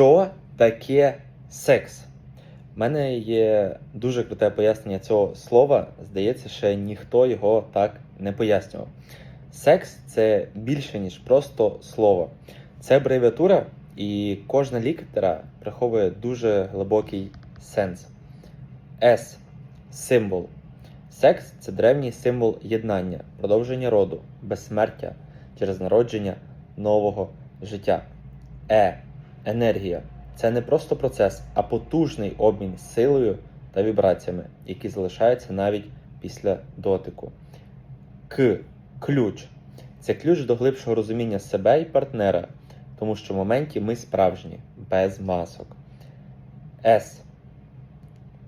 Що таке секс? У мене є дуже круте пояснення цього слова. Здається, ще ніхто його так не пояснював. Секс це більше, ніж просто слово. Це абревіатура, і кожна літера приховує дуже глибокий сенс. С символ. Секс це древній символ єднання, продовження роду, безсмертя через народження нового життя. Е енергія. Це не просто процес, а потужний обмін силою та вібраціями, які залишаються навіть після дотику. К ключ. Це ключ до глибшого розуміння себе і партнера, тому що в моменті ми справжні, без масок. С.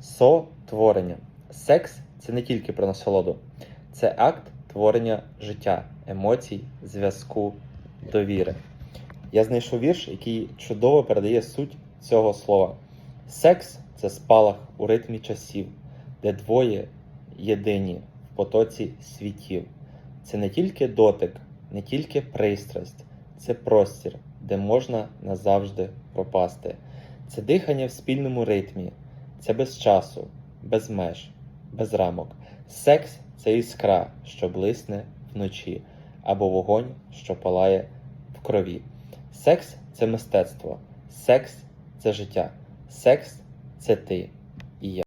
Сотворення. Секс це не тільки про насолоду, це акт творення життя, емоцій, зв'язку, довіри. Я знайшов вірш, який чудово передає суть цього слова. Секс це спалах у ритмі часів, де двоє єдині в потоці світів. Це не тільки дотик, не тільки пристрасть, це простір, де можна назавжди пропасти. Це дихання в спільному ритмі, це без часу, без меж, без рамок. Секс це іскра, що блисне вночі, або вогонь, що палає в крові. Секс це мистецтво, секс це життя, секс це ти.